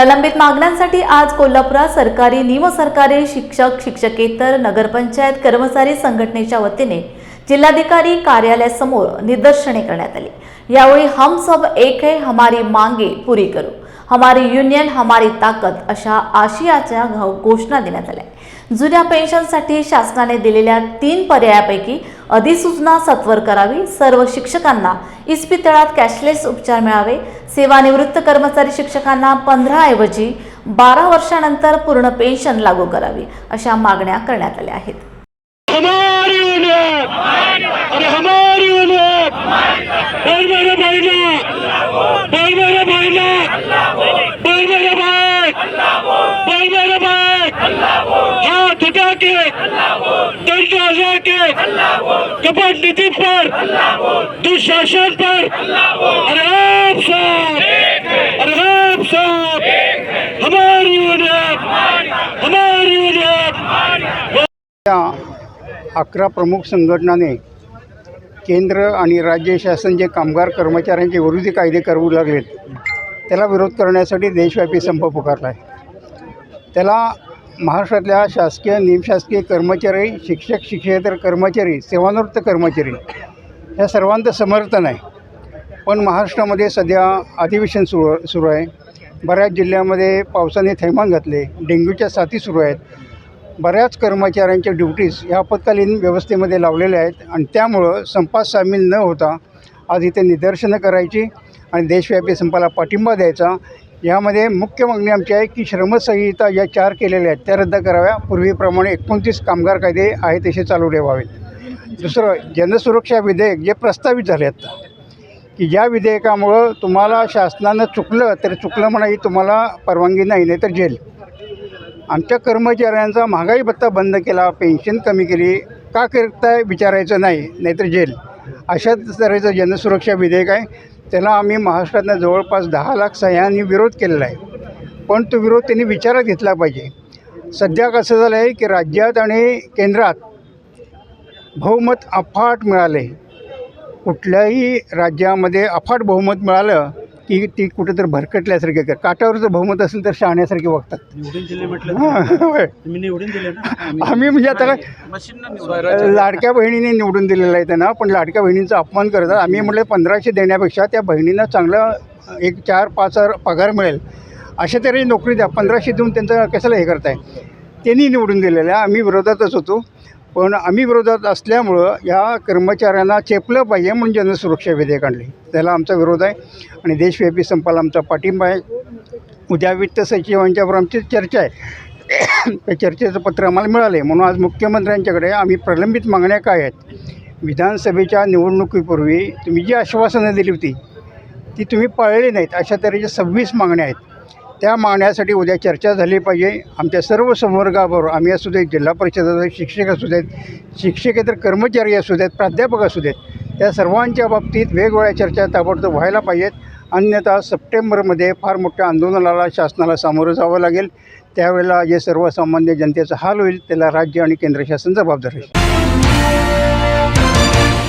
प्रलंबित मागण्यांसाठी आज कोल्हापुरात सरकारी निमसरकारी शिक्षक शिक्षकेतर नगरपंचायत कर्मचारी संघटनेच्या वतीने जिल्हाधिकारी कार्यालयासमोर निदर्शने करण्यात आली. यावेळी हम सब एक है हमारी मांगे पुरी करू. हमारी युनियन हमारी ताकद अशा आशियाच्या घोषणा देण्यात आल्या. जुन्या पेन्शनसाठी शासनाने दिलेल्या तीन पर्यायापैकी अधिसूचना सत्वर करावी. सर्व शिक्षकांना इस्पितळात कॅशलेस उपचार मिळावे. सेवानिवृत्त कर्मचारी शिक्षकांना पंधरा ऐवजी बारा वर्षानंतर पूर्ण पेन्शन लागू करावी अशा मागण्या करण्यात आल्या आहेत. हमारी कपट नीति पर दुशासन पर अरे आप साहब अरे आप साहब हमारी यूनियन हमारी यूनियन अकरा प्रमुख संघटनाने केंद्र आणि राज्य शासन जे कामगार कर्मचाऱ्यांचे विरोधी कायदे करू लागलेत त्याला विरोध करण्यासाठी देशव्यापी संप पुकारला आहे त्याला महाराष्ट्रातल्या शासकीय निमशासकीय कर्मचारी शिक्षक शिक्षकेतर कर्मचारी सेवानिवृत्त कर्मचारी या सर्वांचं समर्थन आहे. पण महाराष्ट्रामध्ये सध्या अधिवेशन सुरू सुरू आहे. बऱ्याच जिल्ह्यामध्ये पावसाने थैमान घातले डेंग्यूच्या साथी सुरू आहेत. बऱ्याच कर्मचाऱ्यांच्या ड्युटीज ह्या आपत्कालीन व्यवस्थेमध्ये लावलेल्या आहेत आणि त्यामुळं संपात सामील न होता आज इथे निदर्शनं करायची आणि देशव्यापी संपाला पाठिंबा द्यायचा यामध्ये मुख्य मागणी आमची आहे की श्रमसंहिता ज्या चार केलेल्या आहेत त्या रद्द कराव्या. पूर्वीप्रमाणे एकोणतीस कामगार कायदे आहे तसे चालू ठेवावेत दुसरं जनसुरक्षा विधेयक जे प्रस्तावित झाले आहेत की ज्या विधेयकामुळं तुम्हाला शासनानं चुकलं तर चुकलं म्हणाही तुम्हाला परवानगी नाही नाही तर जेल. आमच्या कर्मचाऱ्यांचा महागाई भत्ता बंद केला पेन्शन कमी केली का करताय विचारायचं नाही नाहीतर जेल. अशा तऱ्हेचं जनसुरक्षा विधेयक आहे. त्याला आम्ही महाराष्ट्रातनं जवळपास दहा लाख सह्यांनी विरोध केलेला आहे. पण तो विरोध त्यांनी विचारात घेतला पाहिजे. सध्या कसं झालं आहे की राज्यात आणि केंद्रात बहुमत अफाट मिळाले कुठल्याही राज्यामध्ये अफाट बहुमत मिळालं की ती कुठेतरी भरकटल्यासारखे कर. काटावरचं बहुमत असेल तर शहाण्यासारखे वागतात निवडून दिले म्हटलं हां, होय. तुम्ही निवडून दिले ना? आम्ही म्हणजे आता काय लाडक्या बहिणीने निवडून दिलेलं आहे त्यांना पण लाडक्या बहिणींचा अपमान करतात. आम्ही म्हटलं पंधराशे देण्यापेक्षा त्या बहिणींना चांगलं एक चार पाच हजार पगार मिळेल. अशा तरी नोकरी द्या. पंधराशे देऊन त्यांचं कशाला हे करताय? त्यांनी निवडून दिलेलं आहे. आम्ही विरोधातच होतो. पण आम्ही विरोधात असल्यामुळं या कर्मचाऱ्यांना चेपलं पाहिजे म्हणून जनसुरक्षा विधेयक आणले. त्याला आमचा विरोध आहे आणि देशव्यापी संपाला आमचा पाठिंबा आहे. उद्या वित्त सचिवांच्यावर आमची चर्चा आहे. त्या चर्चेचं पत्र आम्हाला मिळालं आहे. म्हणून आज मुख्यमंत्र्यांच्याकडे आम्ही प्रलंबित मागण्या काय आहेत? विधानसभेच्या निवडणुकीपूर्वी तुम्ही जी आश्वासनं दिली होती ती तुम्ही पाळली नाहीत. अशा तऱ्हेच्या सव्वीस मागण्या आहेत. त्या मागण्यासाठी उद्या चर्चा झाली पाहिजे. आमच्या सर्व संवर्गाबरोबर आम्ही असू देत जिल्हा परिषद शिक्षक असू देत शिक्षकेतर कर्मचारी असू देत प्राध्यापक असू देत त्या सर्वांच्या बाबतीत वेगवेगळ्या चर्चा ताबडतोब व्हायला पाहिजेत. अन्यथा सप्टेंबरमध्ये फार मोठ्या आंदोलनाला शासनाला सामोरं जावं लागेल. त्यावेळेला जे सर्वसामान्य जनतेचा हाल होईल त्याला राज्य आणि केंद्र शासन जबाबदार आहे